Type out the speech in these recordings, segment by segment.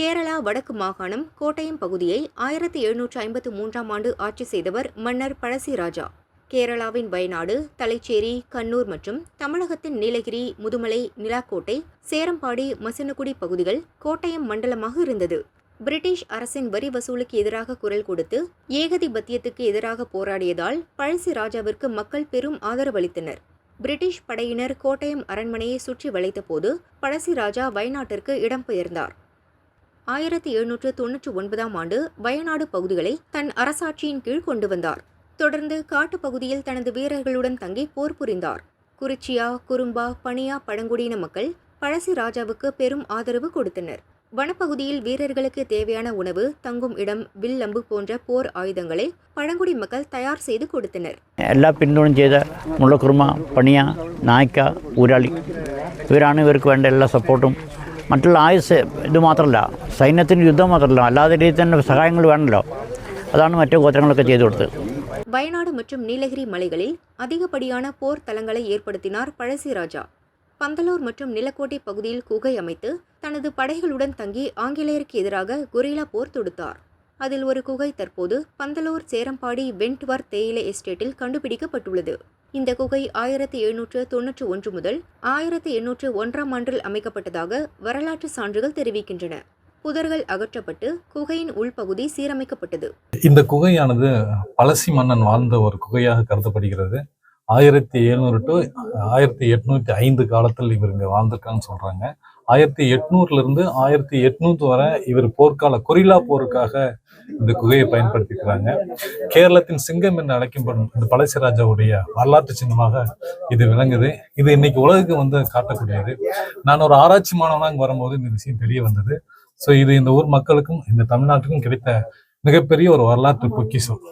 கேரளா வடக்கு மாகாணம் கோட்டயம் பகுதியை ஆயிரத்தி எழுநூற்று ஐம்பத்து மூன்றாம் ஆண்டு ஆட்சி செய்தவர் மன்னர் பழசிராஜா. கேரளாவின் வயநாடு தலைச்சேரி கண்ணூர் மற்றும் தமிழகத்தின் நீலகிரி முதுமலை நிலாக்கோட்டை சேரம்பாடி மசினகுடி பகுதிகள் கோட்டயம் மண்டலமாக இருந்தது. பிரிட்டிஷ் அரசின் வரி வசூலுக்கு எதிராக குரல் கொடுத்து ஏகதிபத்தியத்துக்கு எதிராக போராடியதால் பழசி ராஜாவிற்கு மக்கள் பெரும் ஆதரவளித்தனர். பிரிட்டிஷ் படையினர் கோட்டயம் அரண்மனையை சுற்றி வளைத்தபோது பழசி ராஜா வயநாட்டிற்கு இடம்பெயர்ந்தார். ஆயிரத்தி எழுநூற்று தொன்னூற்றி ஒன்பதாம் ஆண்டு வயநாடு பகுதிகளை தன் அரசாட்சியின் கீழ் கொண்டு வந்தார் தொடர்ந்து காட்டுப்பகுதியில் தனது வீரர்களுடன் தங்கி போர் புரிந்தார் குறிச்சியா குறும்பா பனியா பழங்குடியின மக்கள் பழசி ராஜாவுக்கு பெரும் ஆதரவு கொடுத்தனர் வனப்பகுதியில் வீரர்களுக்கு தேவையான உணவு தங்கும் இடம் வில்லம்பு போன்ற போர் ஆயுதங்களை பழங்குடி மக்கள் தயார் செய்து கொடுத்தனர் എല്ലാ പിന്തുണയും ചെയ്ത മുള്ളക്കുറുമ പണിയ നായ്ക്ക ഊരാളി ഇവരാണ് ഇവർക്ക് വേണ്ട എല്ലാ സപ്പോർട്ടും മറ്റുള്ള ആയുസ് ഇത് മാത്രമല്ല സൈന്യത്തിന് യുദ്ധം മാത്രമല്ല അല്ലാതെ രീതിയിൽ തന്നെ സഹായങ്ങൾ വേണമല്ലോ അതാണ് മറ്റു ഗോത്രങ്ങളൊക്കെ ചെയ്തു കൊടുത്തത് வயநாடு மற்றும் நீலகிரி மலைகளில் அதிகப்படியான போர் தளங்களை ஏற்படுத்தினார் பழசி ராஜா பந்தலூர் மற்றும் நிலக்கோட்டை பகுதியில் குகை அமைத்து தனது படைகளுடன் தங்கி ஆங்கிலேயருக்கு எதிராக கொரில்லா போர் தொடுத்தார் அதில் ஒரு குகை தற்போது பந்தலூர் சேரம்பாடி வென்ட்வர் தேயிலை எஸ்டேட்டில் கண்டுபிடிக்கப்பட்டுள்ளது இந்த குகை ஆயிரத்தி எழுநூற்று தொன்னூற்றி ஒன்று முதல் ஆயிரத்தி எண்ணூற்று ஒன்றாம் ஆண்டில் அமைக்கப்பட்டதாக வரலாற்று சான்றுகள் தெரிவிக்கின்றன. புதர்கள் அகற்றப்பட்டு குகையின் உள்பகுதி சீரமைக்கப்பட்டது. இந்த குகையானது பழசி மன்னன் வாழ்ந்த ஒரு குகையாக கருதப்படுகிறது. ஆயிரத்தி எழுநூறு டு ஆயிரத்தி எட்நூத்தி ஐந்து காலத்தில் இவர் இங்கே வாழ்ந்திருக்கான்னு சொல்கிறாங்க ஆயிரத்தி எட்நூறுலேருந்து ஆயிரத்தி எட்நூறு வரை இவர் போர்க்கால கொரில்லா போருக்காக இந்த குகையை பயன்படுத்திக்கிறாங்க. கேரளத்தின் சிங்கம் என்று அழைக்கப்படும் இந்த பழசிராஜாவுடைய வரலாற்று சின்னமாக இது விளங்குது. இது இன்னைக்கு உலகுக்கு வந்து காட்டக்கூடியது. நான் ஒரு ஆராய்ச்சி மாணவனாக இங்க வரும்போது இந்த விஷயம் தெரிய வந்தது. ஸோ இது இந்த ஊர் மக்களுக்கும் இந்த தமிழ்நாட்டுக்கும் கிடைத்த மிகப்பெரிய ஒரு வரலாற்று பொக்கிசம்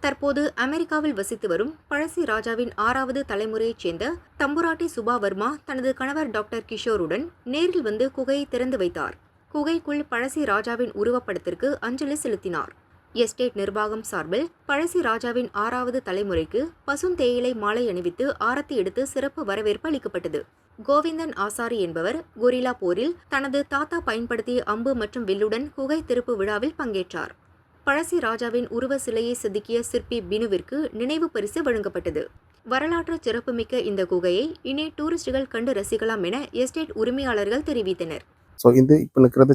தற்போது அமெரிக்காவில் வசித்து வரும் பழசி ராஜாவின் ஆறாவது தலைமுறையைச் சேர்ந்த தம்புராட்டி சுபா வர்மா தனது கணவர் டாக்டர் கிஷோருடன் நேரில் வந்து குகையை திறந்து வைத்தார். குகைக்குள் பழசி ராஜாவின் உருவப்படத்திற்கு அஞ்சலி செலுத்தினார். எஸ்டேட் நிர்வாகம் சார்பில் பழசி ராஜாவின் ஆறாவது தலைமுறைக்கு பசுந்தேயிலை மாலை அணிவித்து ஆரத்தி எடுத்து சிறப்பு வரவேற்பு அளிக்கப்பட்டது. கோவிந்தன் ஆசாரி என்பவர் கொரில்லா போரில் தனது தாத்தா பயன்படுத்திய அம்பு மற்றும் வில்லுடன் குகை திருப்பு விழாவில் பங்கேற்றார். பழசி ராஜாவின் உருவ சிலையை செதுக்கிய சிற்பி பினுவிற்கு நினைவு பரிசு வழங்கப்பட்டது. வரலாற்று சிறப்புமிக்க இந்த குகையை இனி டூரிஸ்டுகள் கண்டு ரசிக்கலாம் என எஸ்டேட் உரிமையாளர்கள் தெரிவித்தனர். ஸோ இது இப்போ நிற்கிறது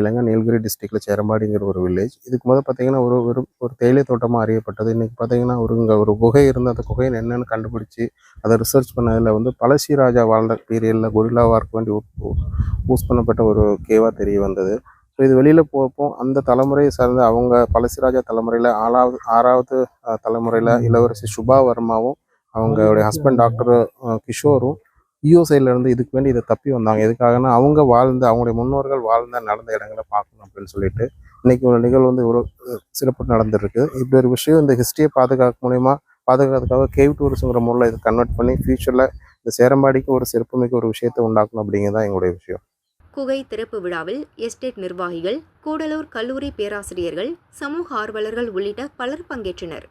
இல்லைங்க? நீலகிரி டிஸ்ட்ரிக்டில் சேரம்பாடிங்கிற ஒரு வில்லேஜ் இதுக்கு முதல் பார்த்தீங்கன்னா ஒரு ஒரு ஒரு தேயிலை தோட்டமாக அறியப்பட்டது. இன்றைக்கி பார்த்தீங்கன்னா ஒரு இங்கே ஒரு குகை இருந்து அந்த குகையை என்னென்னு கண்டுபிடிச்சி அதை ரிசர்ச் பண்ணதில் வந்து பழசி ராஜா வாழ்ந்த பீரியடில் கொரில்லாவாக இருக்க வேண்டி யூஸ் பண்ணப்பட்ட ஒரு கேவாக தெரிய வந்தது. இது வெளியில் போப்போ அந்த தலைமுறையை சார்ந்த அவங்க பழசிராஜா தலைமுறையில் ஆறாவது ஆறாவது தலைமுறையில் இளவரசி சுபா வர்மாவும் அவங்களுடைய ஹஸ்பண்ட் டாக்டர் கிஷோரும் ஈயோ சைடில் இருந்து இதுக்கு வேண்டி இதை தப்பி வந்தாங்க. எதுக்காகனா அவங்க வாழ்ந்த அவங்களுடைய முன்னோர்கள் வாழ்ந்த நடந்த இடங்களை பார்க்கணும் அப்படின்னு சொல்லிட்டு இன்னைக்கு ஒரு நிகழ்வு வந்து ஒரு சிறப்பு நடந்துருக்கு. இப்படி ஒரு விஷயம் இந்த ஹிஸ்டரியை பாதுகாக்க மூலயமா பாதுகாக்கிறதுக்காக கேவ் டூரிஸுங்கிற முறையில் இதை கன்வெர்ட் பண்ணி ஃபியூச்சரில் இந்த சேரம்பாடிக்கு ஒரு சிறப்புமிக்க ஒரு விஷயத்தை உண்டாக்கணும் அப்படிங்கிறது தான் எங்களுடைய விஷயம். குகை திறப்பு விழாவில் எஸ்டேட் நிர்வாகிகள் கூடலூர் கல்லூரி பேராசிரியர்கள் சமூக ஆர்வலர்கள் உள்ளிட்ட பலர் பங்கேற்றனர்.